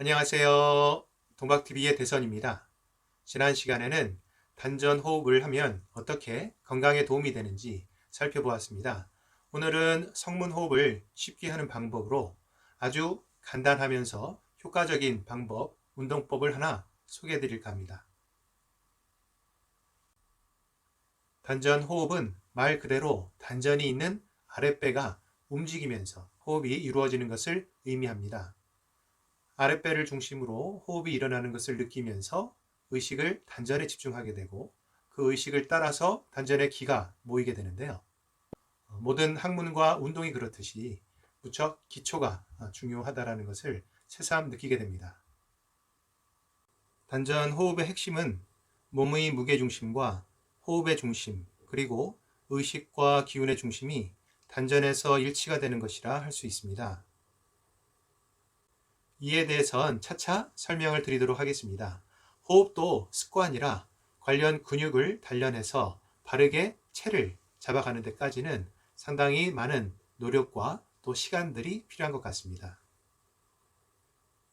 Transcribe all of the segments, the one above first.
안녕하세요. 동박TV의 대선입니다. 지난 시간에는 단전 호흡을 하면 어떻게 건강에 도움이 되는지 살펴보았습니다. 오늘은 성문 호흡을 쉽게 하는 방법으로 아주 간단하면서 효과적인 방법, 운동법을 하나 소개해 드릴까 합니다. 단전 호흡은 말 그대로 단전이 있는 아랫배가 움직이면서 호흡이 이루어지는 것을 의미합니다. 아랫배를 중심으로 호흡이 일어나는 것을 느끼면서 의식을 단전에 집중하게 되고 그 의식을 따라서 단전에 기가 모이게 되는데요. 모든 학문과 운동이 그렇듯이 무척 기초가 중요하다는 것을 새삼 느끼게 됩니다. 단전 호흡의 핵심은 몸의 무게중심과 호흡의 중심, 그리고 의식과 기운의 중심이 단전에서 일치가 되는 것이라 할 수 있습니다. 이에 대해선 차차 설명을 드리도록 하겠습니다. 호흡도 습관이라 관련 근육을 단련해서 바르게 체를 잡아가는 데까지는 상당히 많은 노력과 또 시간들이 필요한 것 같습니다.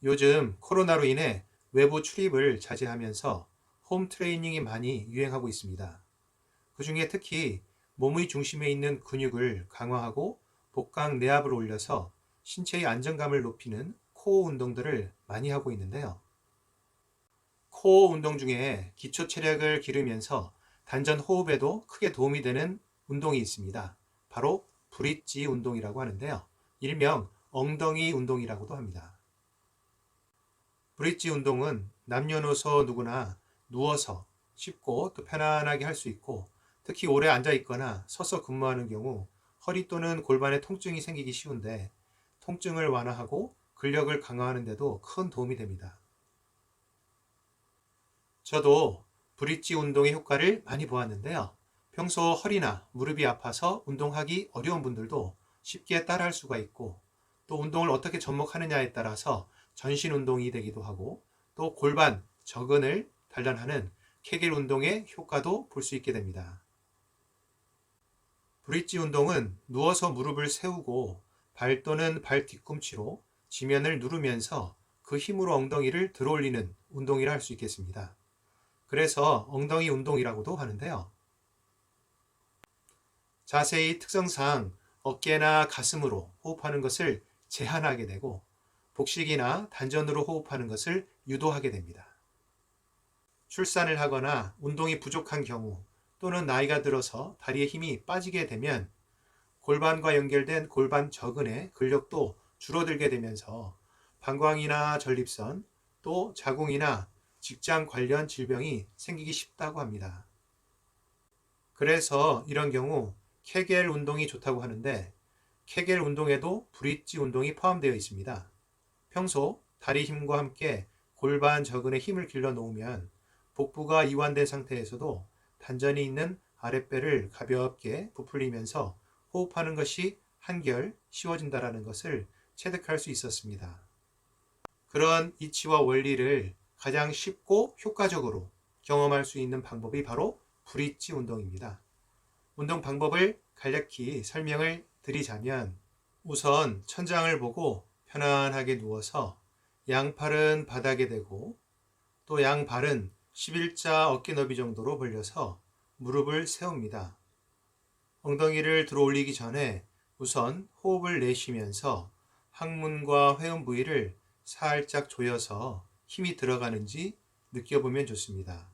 요즘 코로나로 인해 외부 출입을 자제하면서 홈 트레이닝이 많이 유행하고 있습니다. 그 중에 특히 몸의 중심에 있는 근육을 강화하고 복강 내압을 올려서 신체의 안정감을 높이는 코어 운동들을 많이 하고 있는데요. 코어 운동 중에 기초 체력을 기르면서 단전 호흡에도 크게 도움이 되는 운동이 있습니다. 바로 브릿지 운동이라고 하는데요. 일명 엉덩이 운동이라고도 합니다. 브릿지 운동은 남녀노소 누구나 누워서 쉽고 또 편안하게 할 수 있고 특히 오래 앉아 있거나 서서 근무하는 경우 허리 또는 골반에 통증이 생기기 쉬운데 통증을 완화하고 근력을 강화하는 데도 큰 도움이 됩니다. 저도 브릿지 운동의 효과를 많이 보았는데요. 평소 허리나 무릎이 아파서 운동하기 어려운 분들도 쉽게 따라할 수가 있고 또 운동을 어떻게 접목하느냐에 따라서 전신 운동이 되기도 하고 또 골반, 저근을 단련하는 케겔 운동의 효과도 볼 수 있게 됩니다. 브릿지 운동은 누워서 무릎을 세우고 발 또는 발 뒤꿈치로 지면을 누르면서 그 힘으로 엉덩이를 들어올리는 운동이라 할 수 있겠습니다. 그래서 엉덩이 운동이라고도 하는데요. 자세히 특성상 어깨나 가슴으로 호흡하는 것을 제한하게 되고 복식이나 단전으로 호흡하는 것을 유도하게 됩니다. 출산을 하거나 운동이 부족한 경우 또는 나이가 들어서 다리에 힘이 빠지게 되면 골반과 연결된 골반 저근의 근력도 줄어들게 되면서 방광이나 전립선 또 자궁이나 직장 관련 질병이 생기기 쉽다고 합니다. 그래서 이런 경우 케겔 운동이 좋다고 하는데 케겔 운동에도 브릿지 운동이 포함되어 있습니다. 평소 다리 힘과 함께 골반 저근의 힘을 길러 놓으면 복부가 이완된 상태에서도 단전이 있는 아랫배를 가볍게 부풀리면서 호흡하는 것이 한결 쉬워진다라는 것을 체득할 수 있었습니다. 그런 이치와 원리를 가장 쉽고 효과적으로 경험할 수 있는 방법이 바로 브릿지 운동입니다. 운동 방법을 간략히 설명을 드리자면 우선 천장을 보고 편안하게 누워서 양팔은 바닥에 대고 또 양발은 11자 어깨 너비 정도로 벌려서 무릎을 세웁니다. 엉덩이를 들어 올리기 전에 우선 호흡을 내쉬면서 항문과 회음 부위를 살짝 조여서 힘이 들어가는지 느껴보면 좋습니다.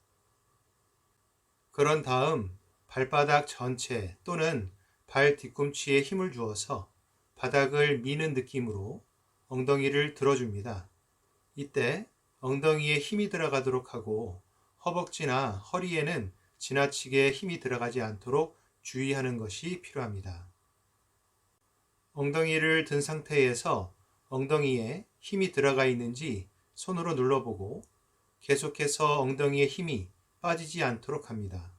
그런 다음 발바닥 전체 또는 발 뒤꿈치에 힘을 주어서 바닥을 미는 느낌으로 엉덩이를 들어줍니다. 이때 엉덩이에 힘이 들어가도록 하고 허벅지나 허리에는 지나치게 힘이 들어가지 않도록 주의하는 것이 필요합니다. 엉덩이를 든 상태에서 엉덩이에 힘이 들어가 있는지 손으로 눌러보고 계속해서 엉덩이에 힘이 빠지지 않도록 합니다.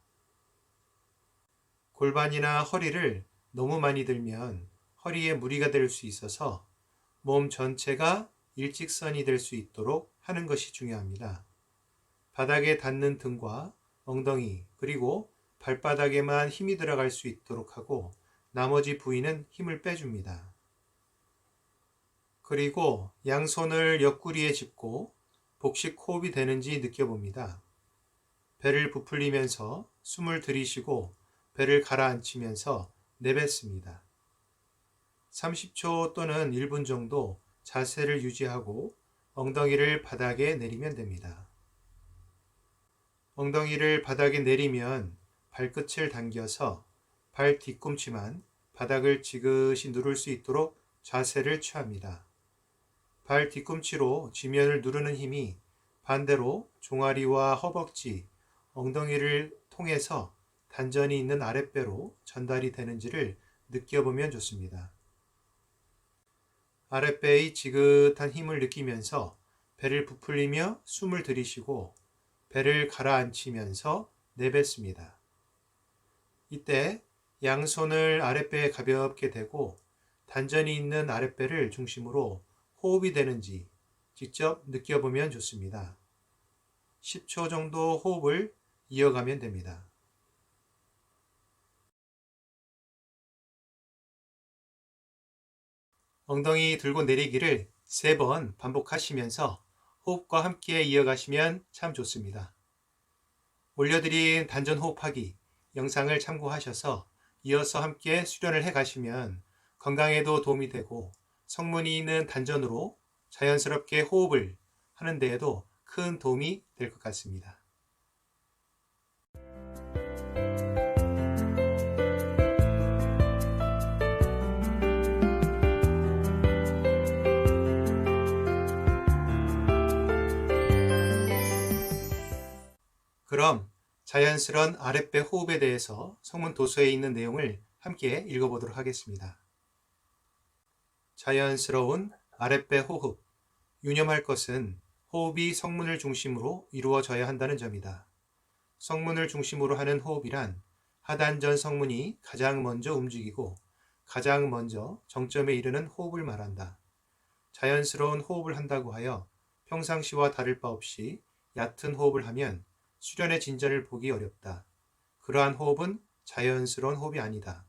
골반이나 허리를 너무 많이 들면 허리에 무리가 될 수 있어서 몸 전체가 일직선이 될 수 있도록 하는 것이 중요합니다. 바닥에 닿는 등과 엉덩이 그리고 발바닥에만 힘이 들어갈 수 있도록 하고 나머지 부위는 힘을 빼줍니다. 그리고 양손을 옆구리에 짚고 복식 호흡이 되는지 느껴봅니다. 배를 부풀리면서 숨을 들이쉬고 배를 가라앉히면서 내뱉습니다. 30초 또는 1분 정도 자세를 유지하고 엉덩이를 바닥에 내리면 됩니다. 엉덩이를 바닥에 내리면 발끝을 당겨서 발 뒤꿈치만 바닥을 지그시 누를 수 있도록 자세를 취합니다. 발 뒤꿈치로 지면을 누르는 힘이 반대로 종아리와 허벅지, 엉덩이를 통해서 단전이 있는 아랫배로 전달이 되는지를 느껴보면 좋습니다. 아랫배의 지긋한 힘을 느끼면서 배를 부풀리며 숨을 들이쉬고 배를 가라앉히면서 내뱉습니다. 이때 양손을 아랫배에 가볍게 대고 단전이 있는 아랫배를 중심으로 호흡이 되는지 직접 느껴보면 좋습니다. 10초 정도 호흡을 이어가면 됩니다. 엉덩이 들고 내리기를 세번 반복하시면서 호흡과 함께 이어가시면 참 좋습니다. 올려드린 단전 호흡하기 영상을 참고하셔서 이어서 함께 수련을 해 가시면 건강에도 도움이 되고 성문이 있는 단전으로 자연스럽게 호흡을 하는 데에도 큰 도움이 될 것 같습니다. 그럼 자연스런 아랫배 호흡에 대해서 성문 도서에 있는 내용을 함께 읽어보도록 하겠습니다. 자연스러운 아랫배 호흡. 유념할 것은 호흡이 성문을 중심으로 이루어져야 한다는 점이다. 성문을 중심으로 하는 호흡이란 하단전 성문이 가장 먼저 움직이고 가장 먼저 정점에 이르는 호흡을 말한다. 자연스러운 호흡을 한다고 하여 평상시와 다를 바 없이 얕은 호흡을 하면 수련의 진전을 보기 어렵다. 그러한 호흡은 자연스러운 호흡이 아니다.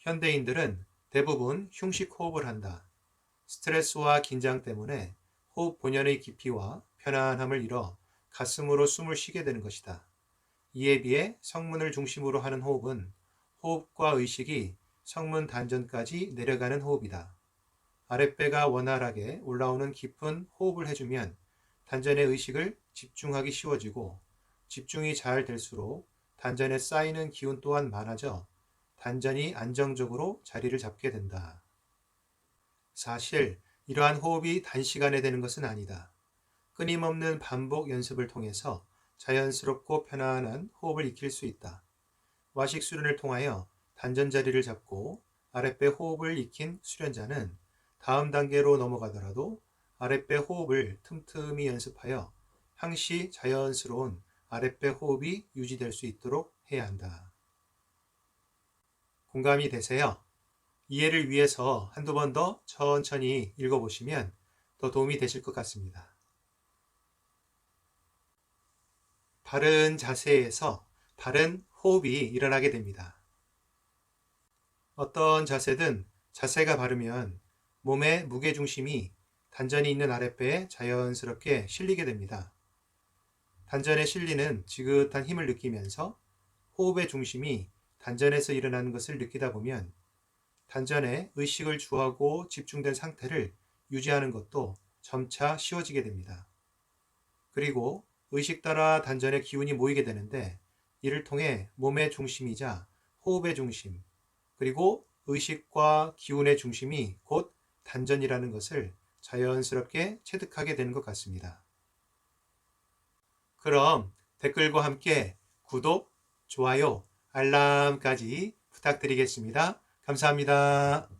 현대인들은 대부분 흉식 호흡을 한다. 스트레스와 긴장 때문에 호흡 본연의 깊이와 편안함을 잃어 가슴으로 숨을 쉬게 되는 것이다. 이에 비해 성문을 중심으로 하는 호흡은 호흡과 의식이 성문 단전까지 내려가는 호흡이다. 아랫배가 원활하게 올라오는 깊은 호흡을 해주면 단전의 의식을 집중하기 쉬워지고 집중이 잘 될수록 단전에 쌓이는 기운 또한 많아져 단전이 안정적으로 자리를 잡게 된다. 사실 이러한 호흡이 단시간에 되는 것은 아니다. 끊임없는 반복 연습을 통해서 자연스럽고 편안한 호흡을 익힐 수 있다. 와식 수련을 통하여 단전 자리를 잡고 아랫배 호흡을 익힌 수련자는 다음 단계로 넘어가더라도 아랫배 호흡을 틈틈이 연습하여 항시 자연스러운 아랫배 호흡이 유지될 수 있도록 해야 한다. 공감이 되세요? 이해를 위해서 한두 번 더 천천히 읽어보시면 더 도움이 되실 것 같습니다. 바른 자세에서 바른 호흡이 일어나게 됩니다. 어떤 자세든 자세가 바르면 몸의 무게중심이 단전이 있는 아랫배에 자연스럽게 실리게 됩니다. 단전에 실리는 지긋한 힘을 느끼면서 호흡의 중심이 단전에서 일어나는 것을 느끼다 보면 단전에 의식을 주하고 집중된 상태를 유지하는 것도 점차 쉬워지게 됩니다. 그리고 의식 따라 단전에 기운이 모이게 되는데 이를 통해 몸의 중심이자 호흡의 중심, 그리고 의식과 기운의 중심이 곧 단전이라는 것을 자연스럽게 체득하게 되는 것 같습니다. 그럼 댓글과 함께 구독, 좋아요, 알람까지 부탁드리겠습니다. 감사합니다.